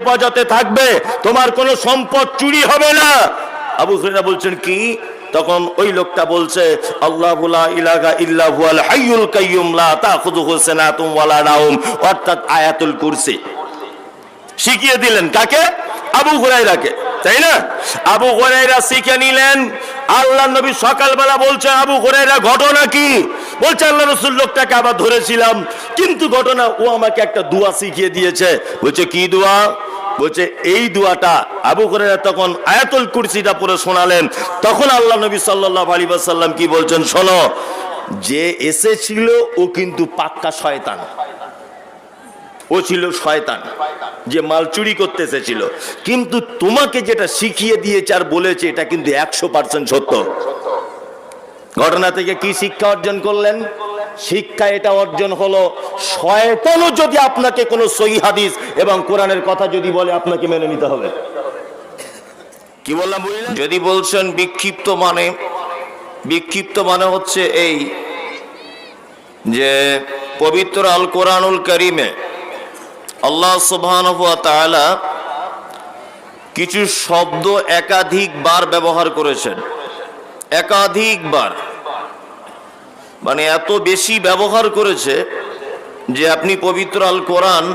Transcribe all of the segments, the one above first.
হেফাজতে থাকবে, তোমার কোনো সম্পদ চুরি হবে না। আবু হুরায়রা বলছেন, কি? তখন ওই লোকটা বলছে শিখিয়ে দিলেন কাকে? আবু হুরাইরাকে তাই না? আবু হুরাইরা শিখে নিলেন, আল্লাহ নবী সকালবেলা বলছে আবু হুরাইরা ঘটনা কি? বলছে আল্লাহ রসুল, লোকটাকে আবার ধরেছিলাম, কিন্তু ঘটনা, ও আমাকে একটা দোয়া শিখিয়ে দিয়েছে। বলছে, কি দোয়া? বলছে, এই দোয়াটা। আবু হুরাইরা তখন আয়াতুল কুরসিটা পরে শোনালেন। তখন আল্লাহ নবী সাল্লাল্লাহু আলাইহি ওয়াসাল্লাম কি বলছেন, শোনো, যে এসেছিল, ও কিন্তু পাক্কা শয়তান। ও ছিল শয়তান, যে মাল চুরি করতে এসেছিল। কিন্তু তোমাকে যেটা শিখিয়ে দিয়েছে আর বলেছে, এটা কিন্তু একশো পার্সেন্ট সত্য। ঘটনা থেকে কি শিক্ষা অর্জন করলেন? শিক্ষা এটা অর্জন হলো শয়তানও যদি আপনাকে কোনো সহি হাদিস এবং কোরআনের কথা যদি বলে আপনাকে মেনে নিতে হবে। কি বললাম বুঝলেন যদি বলছেন বিক্ষিপ্ত মানে বিক্ষিপ্ত মানে হচ্ছে এই যে পবিত্র আল কোরআনুল করিমে আল্লাহ সুবহান তাআলা কিছু শব্দ একাধিকবার ব্যবহার করেছেন। একাধিকবার। মানে এত বেশি ব্যবহার করেছে যে আপনি পবিত্র আল কোরআন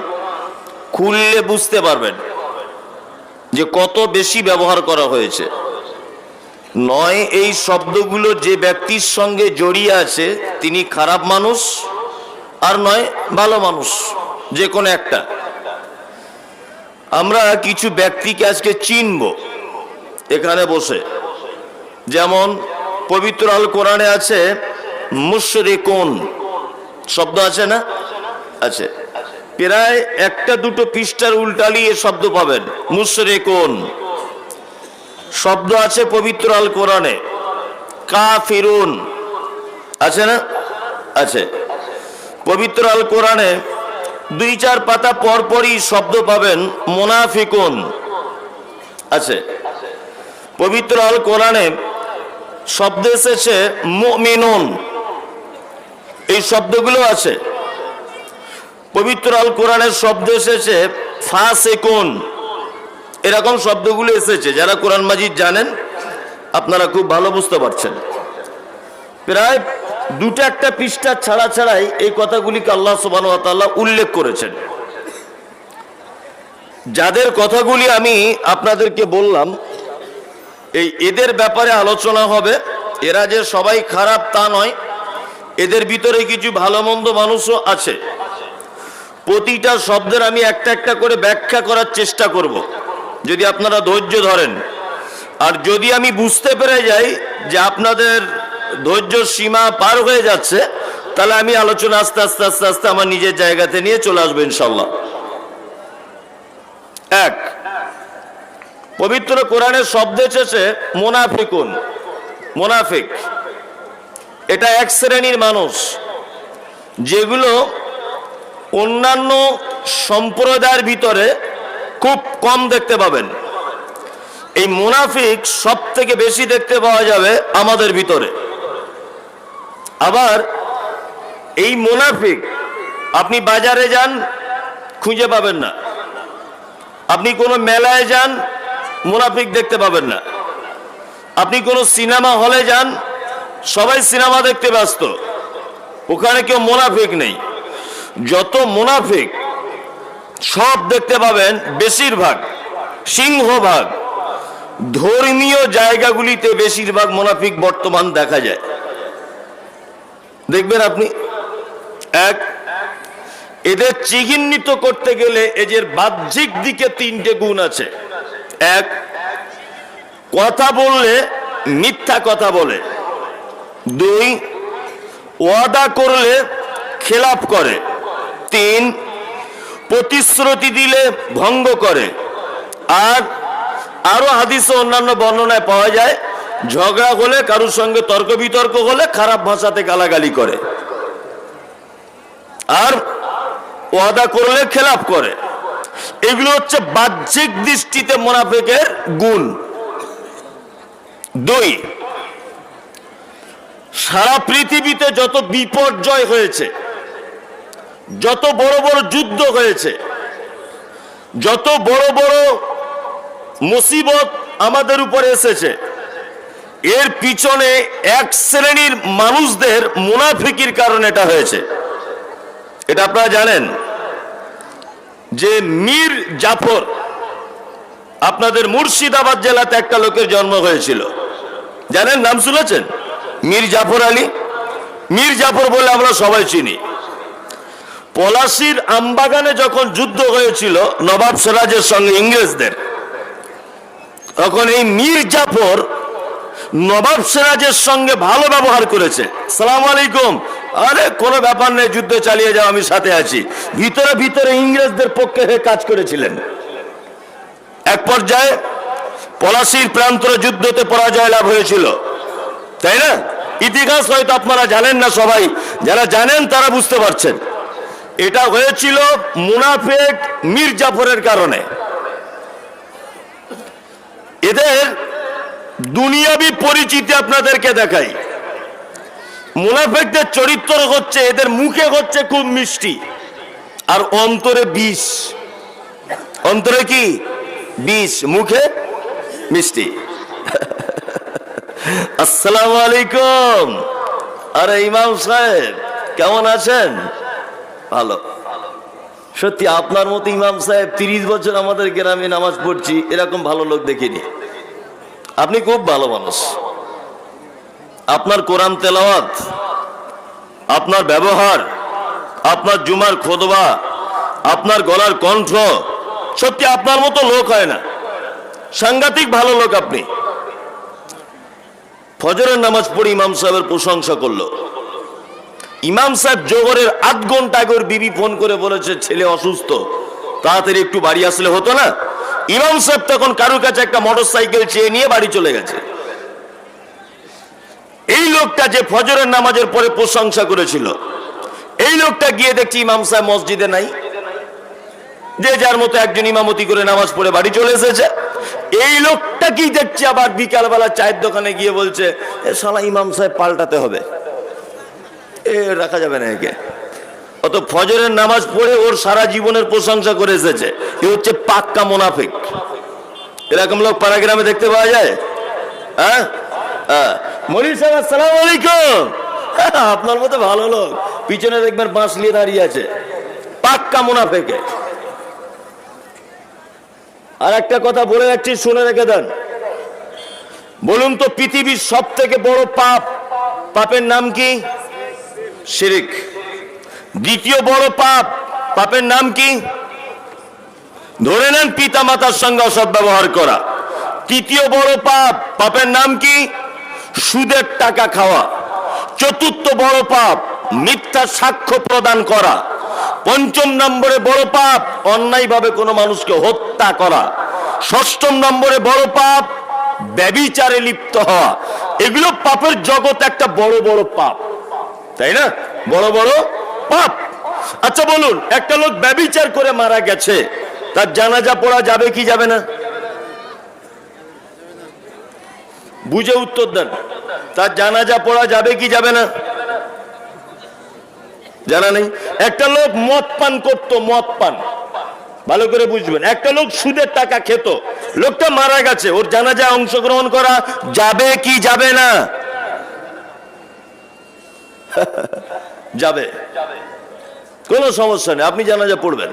খুললে বুঝতে পারবেন যে কত বেশি ব্যবহার করা হয়েছে। নয়, এই শব্দগুলো যে ব্যক্তির সঙ্গে জড়িয়ে আছে, তিনি খারাপ মানুষ, আর নয়, ভালো মানুষ, যে কোনো একটা। আমরা কিছু ব্যক্তিকে আজকে চিনব, এখানে বসে। যেমন পবিত্র আল কোরআনে আছে মুশরিকুন। শব্দ আছে না? আছে। প্রায় একটা দুটো পৃষ্ঠার উল্টালি এ শব্দ পাবেন, মুশরিকুন। শব্দ আছে পবিত্র আল কোরআনে। কাফিরুন। আছে না? আছে। পবিত্র আল কোরআনে দুই চার পাতা পরপরই শব্দ পাবেন, মোনাফিকুন। আছে। পবিত্র আল কোরআনে শব্দ এসেছে মুমিনুন। এই শব্দগুলো আছে। পবিত্র আল কোরআনের শব্দ এসেছে ফাসেকুন। এরকম শব্দগুলো এসেছে। যারা কোরআন মাজিদ জানেন, আপনারা খুব ভালো বুঝতে পারছেন। প্রায় দুটো একটা পৃষ্ঠা ছাড়া ছাড়াই এই কথাগুলিকে আল্লাহ সুবাহ উল্লেখ করেছেন। যাদের কথাগুলি আমি আপনাদেরকে বললাম এই এদের ব্যাপারে আলোচনা হবে। এরা যে সবাই খারাপ তা নয়। এদের ভিতরে কিছু ভালো মন্দ মানুষও আছে। প্রতিটা শব্দের আমি একটা একটা করে ব্যাখ্যা করার চেষ্টা করব। যদি আপনারা ধৈর্য ধরেন। আর যদি আমি বুঝতে পেরে যাই যে আপনাদের ধৈর্য সীমা পার হয়ে যাচ্ছে, তাহলে আমি আলোচনা আস্তে আস্তে আস্তে আস্তে আমার নিজের জায়গাতে নিয়ে চলে আসব ইনশাল্লাহ এক পবিত্র কোরআনের শব্দ এসেছে মোনাফিকুন, মোনাফিক। এটা এক শ্রেণির মানুষ, যেগুলো অন্যান্য সম্প্রদায়ের ভিতরে খুব কম দেখতে পাবেন। এই মুনাফিক সব থেকে বেশি দেখতে পাওয়া যাবে আমাদের ভিতরে। আবার এই মুনাফিক, আপনি বাজারে যান, খুঁজে পাবেন না। আপনি কোনো মেলায় যান মুনাফিক দেখতে পাবেন না। আপনি কোনো সিনেমা হলে যান, সবাই সিনেমা দেখতে ব্যস্ত। ওখানে কেউ মুনাফিক নেই। যত মুনাফিক, সব দেখতে পাবেন বেশিরভাগ, সিংহভাগ। ধর্মীয় জায়গাগুলিতে বেশিরভাগ মুনাফিক বর্তমান দেখা যায়। দেখবেন আপনি, এক, এদের চিহ্নিত করতে গেলে এদের বাহ্যিক দিকে তিনটে গুণ আছে। এক, কথা বললে মিথ্যা কথা বলে। দুই, ওয়াদা করলে খেলাপ করে। তিন, প্রতিশ্রুতি দিলে ভঙ্গ করে। আর আরও হাদিসে অন্যান্য বর্ণনায় পাওয়া যায়, ঝগড়া হলে কারোর সঙ্গে তর্ক বিতর্ক হলে খারাপ ভাষাতে গালাগালি করে। আর ওয়াদা করলে খেলাপ করে। এগুলো হচ্ছে বাহ্যিক দৃষ্টিতে মোনাফেকের গুণ। দুই, সারা পৃথিবীতে যত বিপর্যয় হয়েছে, যত বড় বড় যুদ্ধ হয়েছে, যত বড় বড় মুসিবত আমাদের উপরে এসেছে, এর পিছনে এক শ্রেণির মানুষদের মুনাফিকির কারণে এটা হয়েছে। এটা আপনারা জানেন? যে মীর জাফর, আপনাদের মুর্শিদাবাদ জেলাতে একটা লোকের জন্ম হয়েছিল। জানেন, নাম শুনেছেন? মীর জাফর আলী। মীর জাফর বলে আমরা সবাই চিনি। পলাশির আমবাগানে যখন যুদ্ধ হয়েছিল, নবাব সিরাজের সঙ্গে ইংরেজদের, তখন এই মীর জাফর নবাব সিরাজের সঙ্গে ভালো ব্যবহার করেছে। সালাম আলাইকুম। আরে, কোনো ব্যাপার নেই, যুদ্ধ চালিয়ে যাও, আমি সাথে আছি। ভিতরে ভিতরে ইংরেজদের পক্ষে হয়ে কাজ করেছিলেন। এক পর্যায়ে পলাশির প্রান্তর যুদ্ধতে পরাজয় লাভ হয়েছিল। তাই না? ইতিহাস হয়তো আপনারা জানেন না সবাই। যারা জানেন, তারা বুঝতে পারছেন। এটা হয়েছিল মুনাফেক মীর জাফরের কারণে। এদের দুনিয়াবি পরিচিতি আপনাদেরকে দেখাই। মুনাফেকদের চরিত্র হচ্ছে, এদের মুখে হচ্ছে খুব মিষ্টি। আর অন্তরে বিষ। অন্তরে কি? বিষ। মুখে মিষ্টি। আসসালামু আলাইকুম। আরে ইমাম সাহেব, কেমন আছেন? ভালো। সত্যি, আপনার মতো ইমাম সাহেব তিরিশ বছর আমাদের গ্রামে নামাজ পড়ছি, এরকম ভালো লোক দেখিনি। আপনি খুব ভালো মানুষ। আপনার কোরআন তেলাওয়াত, আপনার ব্যবহার, আপনার জুমার খোদবা, আপনার গলার কণ্ঠ, সত্যি আপনার মতো লোক হয় না। সাংঘাতিক ভালো লোক আপনি। ফজরের নামাজ পড়ে ইমাম সাহেবের প্রশংসা করল। ইমাম সাহেব জোহরের আধ ঘণ্টা আগে বিবি ফোন করে বলেছে, ছেলে অসুস্থ, তাড়াতাড়ি একটু বাড়ি আসলে হতো না? ইমাম সাহেব তখন কারোর কাছে একটা মোটর সাইকেল চেয়ে নিয়ে বাড়ি চলে গেছে। এই লোকটা যে ফজরের নামাজের পরে প্রশংসা করেছিল, এই লোকটা গিয়ে দেখছি ইমাম সাহেব মসজিদে নাই। যে যার মতো একজন ইমামতি করে নামাজ পড়ে বাড়ি চলে এসেছে। এই লোকটা কি দেখছি আবার বিকালবেলা চায়ের দোকানে গিয়ে বলছে, এ শালা ইমাম সাহেব পাল্টাতে হবে। এ রাখা যাবে না একে। অত ফজরের নামাজ পড়ে ওর সারা জীবনের প্রশংসা করে এসেছে। এ হচ্ছে পাক্কা মোনাফিক। এরকম লোক পাড়া গ্রামে দেখতে পাওয়া যায়? হ্যাঁ? হ্যাঁ। আলাইকুম। আপনার মতো ভালো লোক পিছনে দেখবেন বাঁশ নিয়ে দাঁড়িয়ে আছে। পাক্কা মুনাফেকে। আর একটা কথা বলে রাখছি, শুনে রেখে দেন। বলুন তো পৃথিবীর সব থেকে বড় পাপ, পাপের নাম কি? শিরিক। দ্বিতীয় বড় পাপ, পাপের নাম কি? ধরে নেন পিতা মাতার সঙ্গে অসৎ ব্যবহার করা। তৃতীয় বড় পাপ, পাপের নাম কি? সুদের টাকা খাওয়া, চতুর্থ বড় পাপ মিথ্যা সাক্ষ্য প্রদান করা, পঞ্চম নম্বরে বড় পাপ, অন্যায়ভাবে কোনো মানুষকে হত্যা করা, ষষ্ঠম নম্বরে বড় পাপ, ব্যবিচারে লিপ্ত হওয়া, এগুলো পাপের জগৎ একটা বড় বড় পাপ। তাই না? বড় বড় পাপ। আচ্ছা বলুন, একটা লোক ব্যবিচার করে মারা গেছে, তার জানাজা পড়া যাবে কি যাবে না? বুঝে উত্তর দেন। তার জানাজা পড়া যাবে কি যাবে না? জানা নেই? একটা লোক মদ পান করতো, মদ পান। ভালো করে বুঝবেন। একটা লোক সুদের টাকা খেত। লোকটা মারা গেছে। ওর জানাজা অংশগ্রহণ করা যাবে কি যাবে না? যাবে। কোনো সমস্যা নেই। আপনি জানাজা পড়বেন।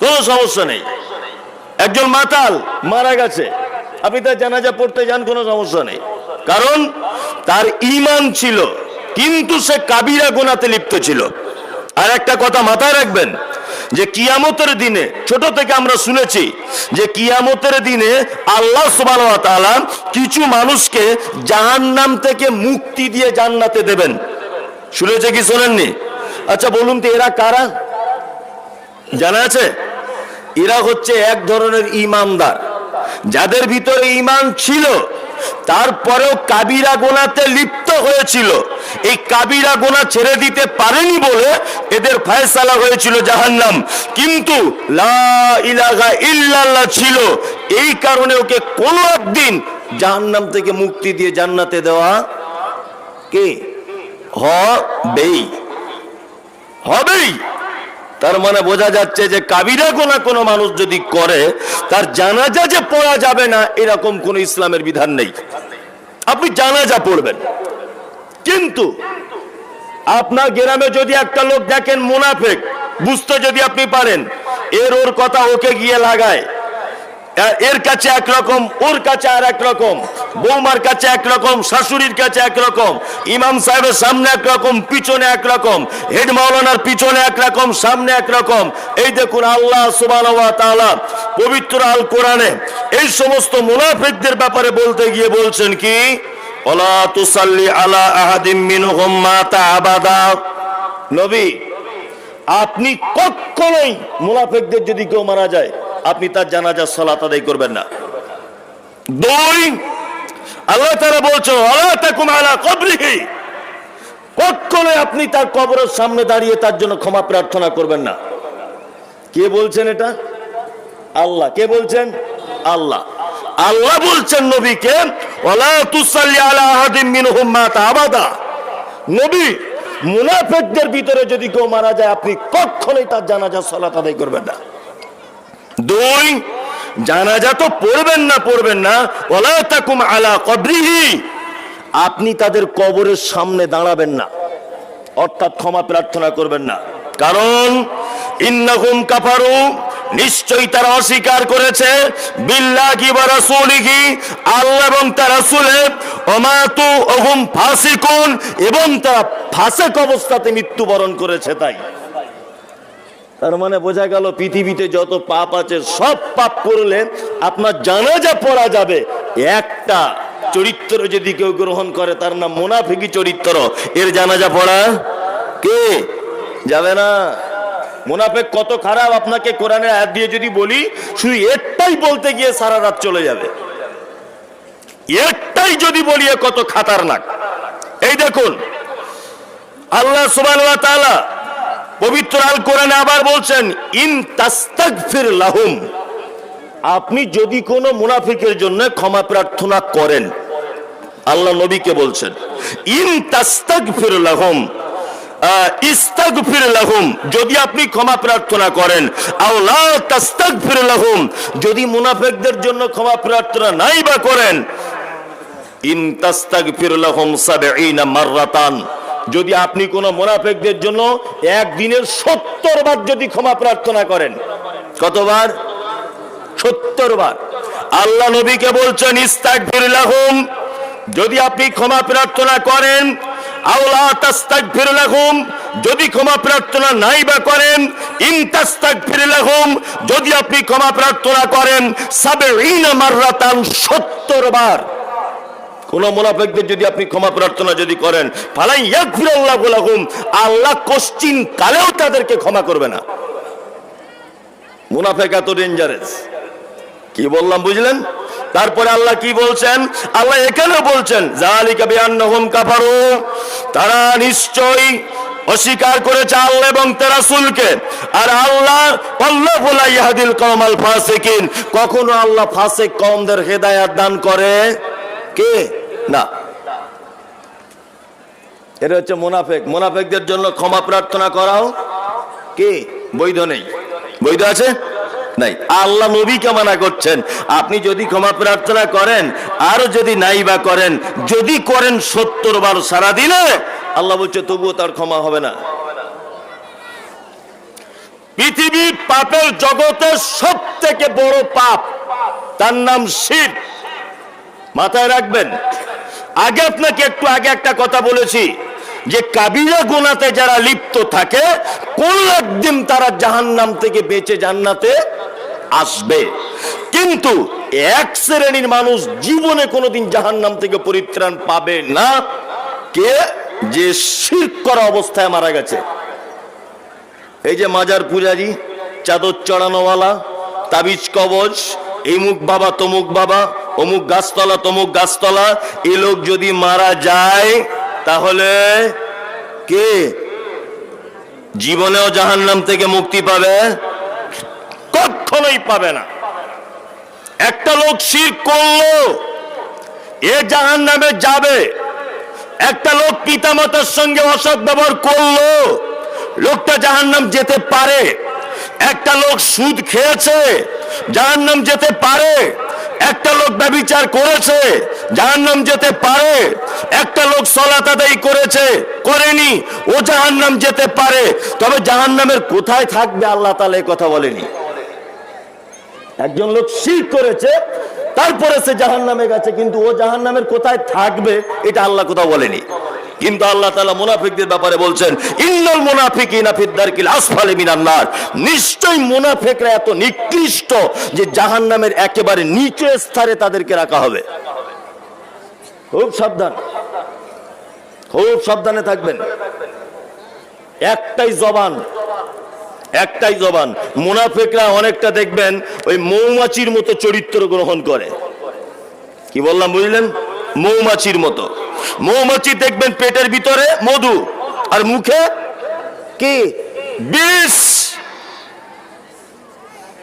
কোনো সমস্যা নেই। একজন মাতাল মারা গেছে। আপনি তার জানাজা পড়তে যান, কোনো সমস্যা নেই। কারণ তার ইমান ছিল, কিন্তু সে কাবিরা গোনাতে লিপ্ত ছিল। আর একটা কথা মাথায় রাখবেন, যে কিয়ামতের দিনে, ছোট থেকে আমরা শুনেছি যে কিয়ামতের দিনে আল্লাহ কিছু মানুষকে জাহান্নাম থেকে মুক্তি দিয়ে জান্নাতে দেবেন। শুনেছে কি, শোনেননি? আচ্ছা বলুন তো, এরা কারা? জানা আছে? এরা হচ্ছে এক ধরনের ইমানদার যাদের ভিতরে ইমান ছিল, তারপরেও কাবিরা গোনাতে লিপ্ত হয়েছিল। এই কাবিরা গোনা ছেড়ে দিতে পারেনি বলে এদের ফয়সালা হয়েছিল জাহান্নাম। কিন্তু ইল্লাল্লাহ ছিল। এই কারণে ওকে কোনো একদিন জাহান্নাম থেকে মুক্তি দিয়ে জান্নাতে দেওয়া কে? হবেই। হবেই। তার মানে বোঝা যাচ্ছে যে কাবিরা গোনা কোনো মানুষ যদি করে, তার জানাজা যে পড়া যাবে না, এরকম কোন ইসলামের বিধান নেই। আপনি জানাজা পড়বেন। কিন্তু আপনার গ্রামে যদি একটা লোক দেখেন মুনাফেক, বুঝতে যদি আপনি পারেন, এর ওর কথা ওকে গিয়ে লাগায়। এর কাছে একরকম, ওর কাছে আর একরকম, বৌমার কাছে একরকম, শাশুড়ির কাছে একরকম, ইমাম সাহেবের সামনে একরকম, পিছনে একরকম, হেড মাওলানার পিছনে একরকম, সামনে একরকম। এই দেখুন আল্লাহ তাআলা পবিত্র আল কোরআনে এই সমস্ত মুনাফিকদের ব্যাপারে বলতে গিয়ে বলছেন কি? তুসাল্লি আলা আহাদিম আপনি কখনোই মুনাফেকদের যদি কেউ মারা যায় আপনি তার জানাজার সালাত আদায় করবেন না। দুই, আল্লাহ তারা বলছো আল্লাহ কখনোই আপনি তার কবরের সামনে দাঁড়িয়ে তার জন্য ক্ষমা প্রার্থনা করবেন না। কে বলছেন এটা? আল্লাহ। কে বলছেন? আল্লাহ। আল্লাহ বলছেন নবীকে নবী, মুনাফেকদের ভিতরে যদি কেউ মারা যায়, আপনি কখনোই তার জানাজা, সালাত আদায় করবেন না। দুই, জানাজা তো পড়বেন না পড়বেন না। ওলা তাকুম আলা কবরিহি। আপনি তাদের কবরের সামনে দাঁড়াবেন না। অর্থাৎ ক্ষমা প্রার্থনা করবেন না। কারণ, ইন্নাহুম কাফারু, নিশ্চয়ই তারা অস্বীকার করেছে, বিল্লাহি ওয়া রাসূলিহি, আল্লাহ এবং তার রাসূলে, ওমাতু ওহুম ফাসিকুন, এবং তারা ফাসিক অবস্থাতে মৃত্যুবরণ করেছে তাই। তার মানে বোঝা গেল পৃথিবীতে যত পাপ আছে, সব পাপ করলে আপনার জানাজা পড়া যাবে। একটা চরিত্র যদি কেউ গ্রহণ করে, তার নাম মোনাফিকি চরিত্র। এর জানাজা পড়া কে? যাবে না। মোনাফেক কত খারাপ, আপনাকে কোরআনের আয়াত দিয়ে যদি বলি, শুধু একটাই বলতে গিয়ে সারা রাত চলে যাবে। একটাই যদি বলি কত খাতারনাক। এই দেখুন, আল্লাহ তাআলা পবিত্র আল কোরআনে আবার বলছেন, ইন তাস্তাগফির লাহুম। আপনি যদি কোনো মুনাফিকের জন্য ক্ষমা প্রার্থনা করেন, আল্লাহ নবীকে বলছেন, ইন তাস্তাগফির লাহুম। ইস্তাগফির লাহুম। যদি আপনি ক্ষমা প্রার্থনা করেন, আও লা তাস্তাগফির লাহুম। যদি মুনাফিকদের জন্য ক্ষমা প্রার্থনা নাই বা করেন, ইন তাস্তাগফির লাহুম 70 মাররাতান। যদি আপনি কোন মুনাফিকদের জন্য একদিনের সত্তর বার যদি ক্ষমা প্রার্থনা করেন, কতবার? সত্তর বার আল্লাহ নবীকে বলছেন লাহুম। যদি আপনি ক্ষমা প্রার্থনা করেন, আওলা তাস্তাগফির লাহুম। যদি ক্ষমা প্রার্থনা নাই বা করেন, ইন তাস্তাগফির লাহুম। যদি আপনি ক্ষমা প্রার্থনা করেন সাবে সাবেঈনা মাররাতান সত্তর বার কোন মুনাফিকদের যদি আপনি ক্ষমা প্রার্থনা যদি করেন, ফালাই ইয়াগফিরুল্লাহু লাহুম, আল্লাহ কোশ্চিন কালেও তাদেরকে ক্ষমা করবে না। মুনাফিক এত ডেঞ্জারাস কি বললাম, বুঝলেন? তারপরে আল্লাহ কি বলছেন? আল্লাহ এখানেও বলছেন জালিকা বিআন্নাহুম কাফারু, তারা নিশ্চয়ই অস্বীকার করেছে আল্লাহ এবং তার রাসূলকে। আর আল্লাহ আল্লাহ লা ইয়াহদিল কওমাল ফাসিকিন, কখনো আল্লাহ ফাসিক কওমদের হেদায়েত দান করে কে? না। এটা হচ্ছে মুনাফেক। মুনাফেকদের জন্য ক্ষমা প্রার্থনা করাও কে? বৈধ নেই। বৈধ আছে? নাই। আল্লাহ নবীকে মানা করছেন। আপনি যদি ক্ষমা প্রার্থনা করেন, আর যদি নাই বা করেন, যদি করেন সত্তর বার সারা দিনে আল্লাহ বলছে, তবুও তার ক্ষমা হবে না। পৃথিবীর পাপের জগতের সব থেকে বড় পাপ, তার নাম শিব মাথায় রাখবেন। আগে আপনাকে একটু আগে একটা কথা বলেছি যে কাবিরা গুনাতে যারা লিপ্ত থাকে, কোন একদিন তারা জাহান্নাম থেকে বেঁচে জান্নাতে আসবে। কিন্তু এক শ্রেণির মানুষ জীবনে কোনোদিন জাহান্নাম থেকে পরিত্রাণ পাবে না। কে? যে শির করা অবস্থায় মারা গেছে। এই যে মাজার পূজারি, চাদর চড়ানোওয়ালা, তাবিজ কবজ, এই মুখ বাবা তমুক বাবা অমুক গাছতলা, তমুক গাছতলা, এ লোক যদি মারা যায়, তাহলে কে? জীবনেও জাহান্নাম থেকে মুক্তি পাবে? কখনোই পাবে না। একটা লোক শির করল, এ জাহান নামে যাবে। একটা লোক পিতামাতার সঙ্গে অসৎ ব্যবহার করল, লোকটা জাহান্নাম যেতে পারে। একটা লোক সুদ খেয়েছে, জাহান্নাম যেতে পারে। একটা লোক ব্যবিচার করেছে, জাহান্নাম যেতে পারে। একটা লোক সলাত করেছে, করেনি, ও জাহান্নাম যেতে পারে। তবে জাহান্নামের কোথায় থাকবে আল্লাহ তাআলা এ কথা বলেনি। একজন লোক শির করেছে, তারপরে সে জাহান নামে গেছে কিন্তু ও জাহান নামের কোথায় থাকবে, এটা আল্লাহ কোথাও বলেনি। কিন্তু আল্লাহ তাআলা মুনাফিকদের ব্যাপারে বলছেন, ইন্নাল মুনাফিকিনা ফিদ্দারকিল আসফালি মিনান নার। নিশ্চয় মুনাফিকরা এত নিকৃষ্ট যে জাহান্নামের একেবারে নিচু স্তরে তাদেরকে রাখা হবে। খুব সাবধান। খুব সাবধানে থাকবেন। একটাই জবান একটাই জবান। মুনাফেকরা অনেকটা দেখবেন ওই মৌমাছির মতো চরিত্র গ্রহণ করে। কি বললাম, বুঝলেন? মৌমাছির মতো। মৌমাছি দেখবেন পেটের ভিতরে মধু, আর মুখে কি? বিষ।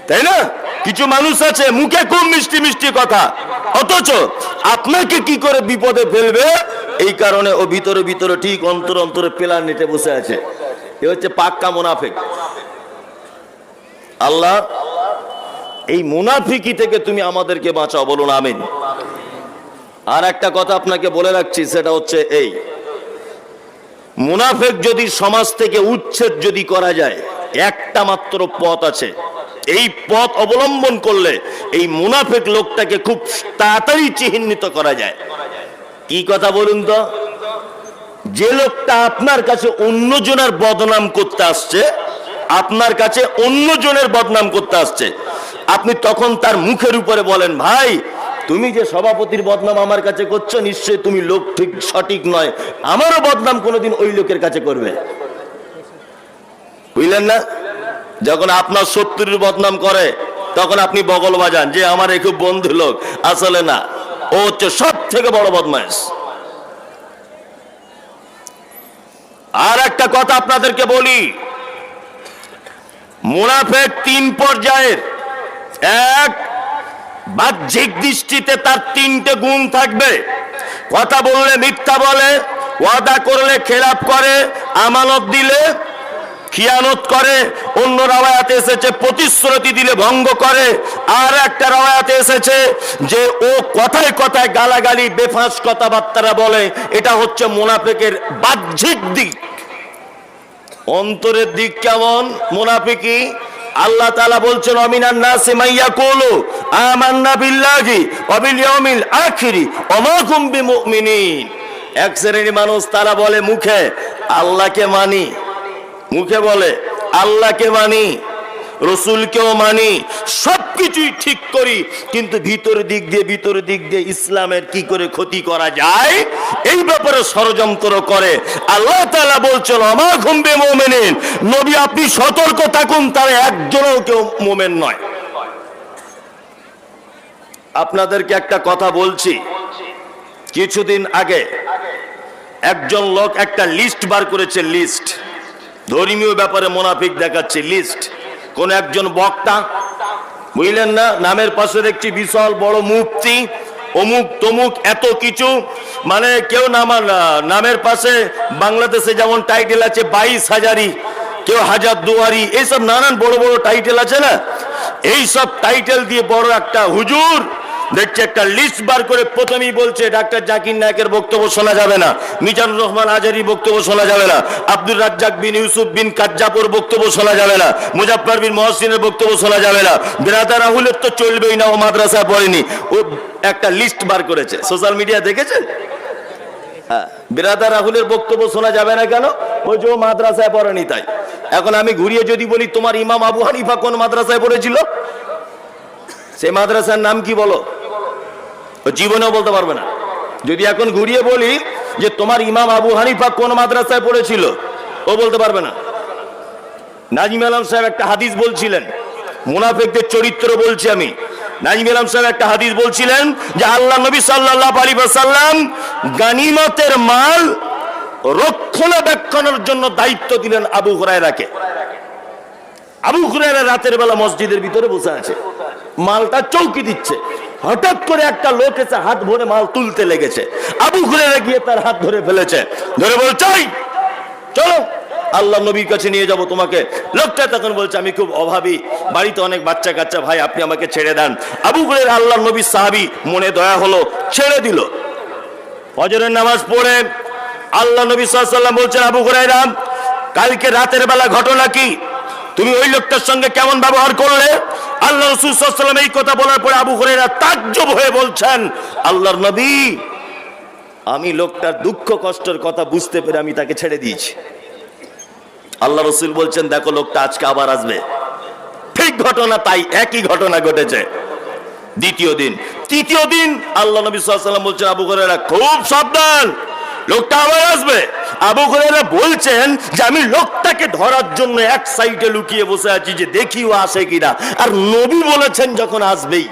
তাই না? কিছু মানুষ আছে, মুখে খুব মিষ্টি মিষ্টি কথা। অথচ আপনাকে কি করে বিপদে ফেলবে? এই কারণে ও ভিতরে ভিতরে ঠিক অন্তর অন্তরে পেলার নেটে বসে আছে। এ হচ্ছে পাক্কা মুনাফেক। আল্লাহ, এই মুনাফিকি থেকে তুমি আমাদেরকে বাঁচাও, বলুন আমিন। আর একটা কথা আপনাকে বলে রাখছি, সেটা হচ্ছে এই। মুনাফেক যদি সমাজ থেকে উচ্ছেদ যদি করা যায়, একটা মাত্র পথ আছে। এই পথ অবলম্বন করলে এই মুনাফেক লোকটাকে খুব তাড়াতাড়ি চিহ্নিত করা যায়। কি কথা বলুন তো? যে লোকটা আপনার কাছে অন্যজনের বদনাম করতে আসছে, আপনার কাছে অন্যজনের বদনাম করতে আসছে, আপনি তখন তার মুখের উপরে বলেন, ভাই তুমি যে সভাপতির বদনাম আমার কাছে করছ, নিশ্চয়ই তুমি লোক ঠিক সঠিক নয়। আমারও বদনাম কোনোদিন ওই লোকের কাছে করবে। বুঝলেন না? যখন আপনার শত্রুর বদনাম করে, তখন আপনি বগল বাজান যে আমার এ খুব বন্ধু লোক। আসলে না, ও হচ্ছে সব থেকে বড় বদমাইশ। আর একটা কথা আপনাদেরকে বলি মুনাফেক তিন পর্যায়ের এক বাহ্যিক দৃষ্টিতে তার তিনটে গুণ থাকবে। কথা বললে মিথ্যা বলে, ওয়াদা করলে খেলাপ করে, আমানত দিলে খিয়ানত করে, অন্য রাওয়ায়াতে এসেছে, প্রতিশ্রুতি দিলে ভঙ্গ করে। আর একটা রাওয়ায়াতে এসেছে যে ও কথায় কথায় গালাগালি, বেফাঁস কথাবার্তারা বলে। এটা হচ্ছে মোনাফেকের বাহ্যিক দিক। অন্তরের দিক কেমন মুনাফিকি আল্লাহ তালা বলছেন, অমিনান নাসি মাইয়া কোলো আমান্না বিল্লাহি অবিল বিল ইয়াউমিল আখিরি অমাকুম্বি কুম এক শ্রেণির মানুষ তারা বলে, মুখে আল্লাহকে মানি। মুখে বলে, আল্লাহকে মানি। রসুলকেও মানি, সবকিছুই ঠিক করি, কিন্তু ভিতর দিক দিয়ে, ভিতর দিক দিয়ে ইসলামের কি করে ক্ষতি করা যায়? এই ব্যাপারে ষড়যন্ত্র করে। আল্লাহ তালা বলছেন আমার ঘুমবে মোমেনিন? নবী, আপনি সতর্ক থাকুন, তার একজনও কেউ মোমেন নয়। আপনাদেরকে একটা কথা বলছি। কিছুদিন আগে একজন লোক একটা লিস্ট বার করেছে, লিস্ট। ধর্মীয় ব্যাপারে মোনাফিক দেখাচ্ছে, লিস্ট। কোন একজন বক্তা বুঝলেন না? নামের পাশে দেখছি বিশাল বড় মুক্তি অমুক তমুক এত কিছু। মানে কেউ নামার নামের পাশে বাংলাদেশে যেমন টাইটেল আছে, বাইশ হাজারি কেউ হাজার দুয়ারি, এইসব নানান বড় বড় টাইটেল আছে না? এইসব টাইটেল দিয়ে বড় একটা হুজুর দেখছে একটা লিস্ট বার করে প্রথমেই বলছে, ডাক্তার জাকির নায়কের বক্তব্য শোনা যাবে না, মিজানুর রহমান আজারি বক্তব্য শোনা যাবে না, আব্দুর রাজ্জাক বিন ইউসুফ বিন কাজ্জাপুর বক্তব্য শোনা যাবে না মুজাফর বিন মহসিনের বক্তব্য শোনা যাবে না বিরাদা রাহুলের তো চলবেই না, ও মাদ্রাসায় পড়েনি। ও একটা লিস্ট বার করেছে সোশ্যাল মিডিয়া দেখেছেন হ্যাঁ রাহুলের বক্তব্য শোনা যাবে না কেন? ওই যে ও মাদ্রাসায় পড়েনি তাই। এখন আমি ঘুরিয়ে যদি বলি, তোমার ইমাম আবু হানিফা কোন মাদ্রাসায় পড়েছিল? সেই মাদ্রাসার নাম কি বলো? জীবনেও বলতে পারবে না। যদি এখন ঘুরিয়ে বলি যে তোমার ইমাম আবু হানিফা কোন মাদ্রাসায় পড়েছিল, ও বলতে পারবে না। নাজিম আলম সাহেব একটা হাদিস বলছিলেন, মুনাফেকদের চরিত্র বলছি আমি। নাজিম আলম সাহেব একটা হাদিস বলছিলেন যে আল্লাহ নবী সাল্লাহ আলী সাল্লাম গানিমতের মাল রক্ষণাবেক্ষণের জন্য দায়িত্ব দিলেন আবু হুরায়রাকে। আবু হুরায়রা রাতের বেলা মসজিদের ভিতরে বসে আছে। মালটা চৌকি দিচ্ছে। হঠাৎ করে একটা লোক এসে হাত ভরে মাল তুলতে লেগেছে। আবু ঘুরে গিয়ে তার হাত ধরে ফেলেছে। ধরে বলছে "এই, চলো আল্লাহ নবীর কাছে নিয়ে যাব তোমাকে। লোকটা তখন বলছে আমি খুব অভাবী বাড়িতে অনেক বাচ্চা কাচ্চা ভাই আপনি আমাকে ছেড়ে দেন। আবু হুরাইরা আল্লাহ নবী সাহাবি মনে দয়া হলো ছেড়ে দিল। ফজরের নামাজ পড়ে আল্লাহ নবী সাল্লাম বলছেন আবু হুরাইরা কালকে রাতের বেলা ঘটনা কি? তুমি ওই লোকটার সঙ্গে কেমন ব্যবহার করলে? আল্লাহ রসুল এই কথা বলার পরে আবু হুরাইরা তাজ্জব হয়ে বলছেন, আল্লাহর নবী, আমি লোকটার দুঃখ কষ্টের কথা বুঝতে পেরে আমি তাকে ছেড়ে দিয়েছি। আল্লাহ রসুল বলছেন, দেখো, লোকটা আজকে আবার আসবে। ঠিক ঘটনা তাই, একই ঘটনা ঘটেছে। দ্বিতীয় দিন, তৃতীয় দিন আল্লাহ নবী সাল্লাম বলছেন, আবু হরেরা খুব সাবধান। লোকটা আবার আসবে। আবু হরেরা বলছেন যে আমি লোকটাকে ধরার জন্য এক সাইডে লুকিয়ে বসে আছি যে দেখি ও আসে কিনা। আর নবী বলেছেন যখন আসবেই,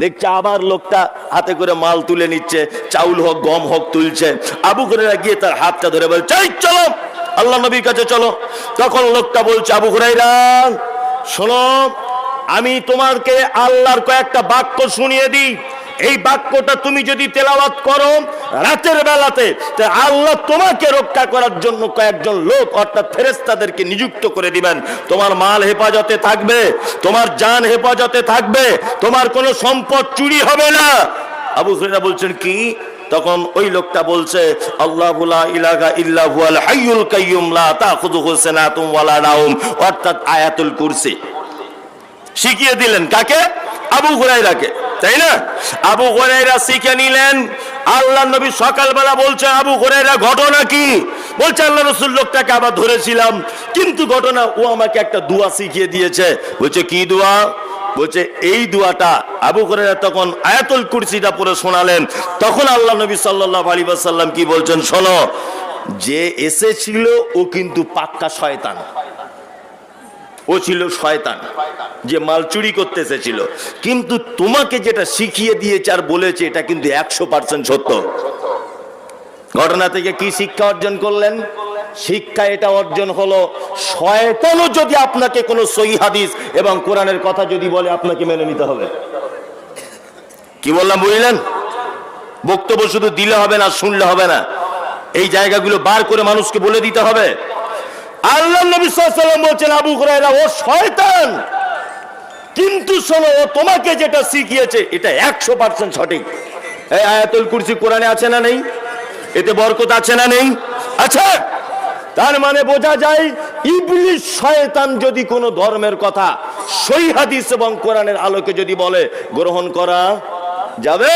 দেখছে আবার লোকটা হাতে করে মাল তুলে নিচ্ছে, চাউল হোক, গম হোক তুলছে। আবু হরেরা গিয়ে তার হাতটা ধরে বলছে, "এই চলো আল্লাহ নবীর কাছে চলো। তখন লোকটা বলছে, আবু হুরাইরা শোনো, আমি তোমাকে আল্লাহর কয়েকটা বাক্য শুনিয়ে দিই। এই বাক্যটা তুমি যদি তেলাওয়াত করো রাতের বেলাতে আল্লাহ তোমাকে রক্ষা করার জন্য কয়েকজন লোক, অর্থাৎ ফেরেস্তাদেরকে নিযুক্ত করে দিবেন। তোমার মাল হেফাজতে থাকবে, তোমার জান হেফাজতে থাকবে, তোমার কোনো সম্পদ চুরি হবে না। আবু হুরাইরা বলছেন, কি? তখন ওই লোকটা বলছে অর্থাৎ আয়াতুল কুরসি। শিখিয়ে দিলেন কাকে? আবু হুরাইরাকে তাই না? আবু হুরাইরা শিখে নিলেন আল্লাহ নবী সকালবেলা বলছে আবু হুরাইরা ঘটনা কি? বলছে, আল্লাহ রসুল লোকটাকে আবার ধরেছিলাম, কিন্তু ঘটনা, ও আমাকে একটা দোয়া শিখিয়ে দিয়েছে। বলছে, কি দোয়া? বলছে, এই দোয়াটা। আবু হুরাইরা তখন আয়াতুল কুরসিটা পরে শোনালেন। তখন আল্লাহ নবী সাল্লাল্লাহু আলাইহি ওয়াসাল্লাম কি বলছেন, শোনো, যে এসেছিল, ও কিন্তু পাক্কা শয়তান। ও ছিল শয়তান, যে মাল চুরি করতে এসেছিল। কিন্তু তোমাকে যেটা শিখিয়ে দিয়েছে আর বলেছে, এটা কিন্তু একশো পার্সেন্ট সত্য। ঘটনা থেকে কি শিক্ষা অর্জন করলেন? শিক্ষা এটা অর্জন হলো, শয়তানও যদি আপনাকে কোনো সহি হাদিস এবং কোরআনের কথা যদি বলে, আপনাকে মেনে নিতে হবে। কি বললাম, বুঝলেন? বক্তব্য শুধু দিলে হবে না, শুনলে হবে না। এই জায়গাগুলো বার করে মানুষকে বলে দিতে হবে। আল্লাহ নবী সাল্লাম বলছেন, আবু হুরায়রা, ও শয়তান! কিন্তু শোনো, ও তোমাকে যেটা শিখিয়েছে, এটা একশো পার্সেন্ট সঠিক। এই আয়াতুল কুরসি কোরআনে আছে না নেই? এতে বরকত আছে না নেই? আচ্ছা তার মানে বোঝা যায় ইবলিশ শয়তান যদি কোনো ধর্মের কথা, সই হাদিস এবং কোরআনের আলোকে যদি বলে, গ্রহণ করা যাবে?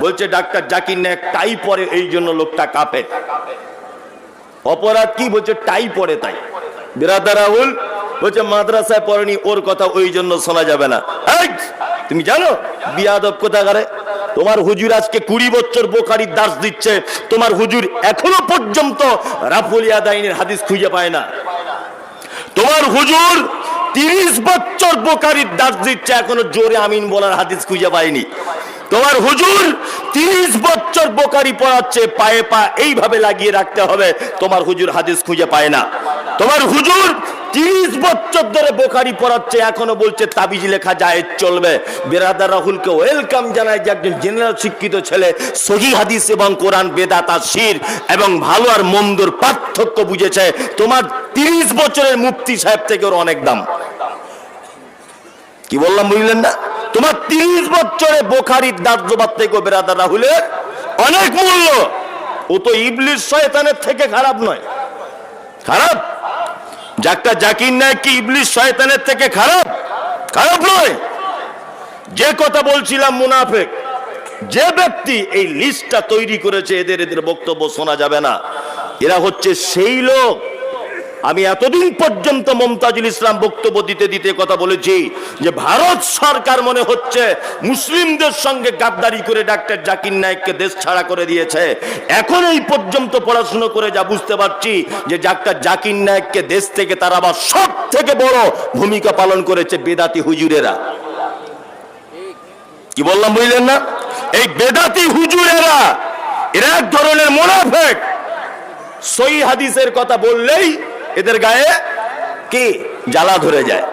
বলছে, ডাক্তার জাকির নায়ক টাই পরে, এই জন্য লোকটা কাঁপে। অপরাধ কি বলছে, টাই পড়ে তাই। বিরাদার রাহুল বলছে, মাদ্রাসায় পড়েনি, ওর কথা ওই জন্য শোনা যাবে না। তুমি জানো, বিয়াদব কোথাকারে? তোমার হুজুর আজকে কুড়ি বছর বোকারির দাস দিচ্ছে, তোমার হুজুর এখনও পর্যন্ত রাফুল ইয়াদাইনের হাদিস খুঁজে পায় না। তোমার হুজুর তিরিশ বছর বোকারির দাস দিচ্ছে, এখনও জোরে আমিন বলার হাদিস খুঁজে পায়নি। তোমার হুজুর তিরিশ বছর বোকারি পড়াচ্ছে, পায়ে পা এইভাবে লাগিয়ে রাখতে হবে। তোমার হুজুর হাদিস খুঁজে পায় না। তোমার হুজুর তিরিশ বছর ধরে বোকারি পড়াচ্ছে, এখনও বলছে, তাবিজ লেখা যায় চলবে। বেরাদার রাহুলকে ওয়েলকাম জানায় যে একজন জেনারেল শিক্ষিত ছেলে, সহি হাদিস এবং কোরআন বেদাতা শির এবং ভালো আর মন্দর পার্থক্য বুঝেছে। তোমার তিরিশ বছরের মুফতি সাহেব থেকে ওর অনেক দাম। কি বললাম বুঝলেন না? তোমার তিরিশ বছরে বোখারির দার্জবাদ থেকে বেরাদার রাহুলের অনেক মূল্য। ও তো ইবলিশ শয়তানের থেকে খারাপ নয়। খারাপ? যাকটা জাকির নায়ক কি ইবলিশ শয়তানের থেকে খারাপ? খারাপ নয়। যে কথা বলছিলাম মুনাফেক, যে ব্যক্তি এই লিস্টটা তৈরি করেছে, এদের এদের বক্তব্য শোনা যাবে না। এরা হচ্ছে সেই লোক আমি এতদিন পর্যন্ত মমতাজুল ইসলাম বক্তব্য দিতে দিতে কথা বলেছি যে ভারত সরকার মনে হচ্ছে মুসলিমদের সঙ্গে গাদ্দারি করে ডাক্তার জাকির নায়েককে দেশ ছাড়া করে দিয়েছে। এখন এই পর্যন্ত পড়াশুনো করে যা বুঝতে পারছি যে ডাক্তার জাকির নায়েককে দেশ থেকে তারা আবার সব থেকে বড় ভূমিকা পালন করেছে বেদাতি হুজুরেরা। কি বললাম বুঝলেন না? এই বেদাতি হুজুরেরা, এরা এক ধরনের মোনাফেক। সই হাদিসের কথা বললেই এদের গায়ে কি জ্বালা ধরে যায়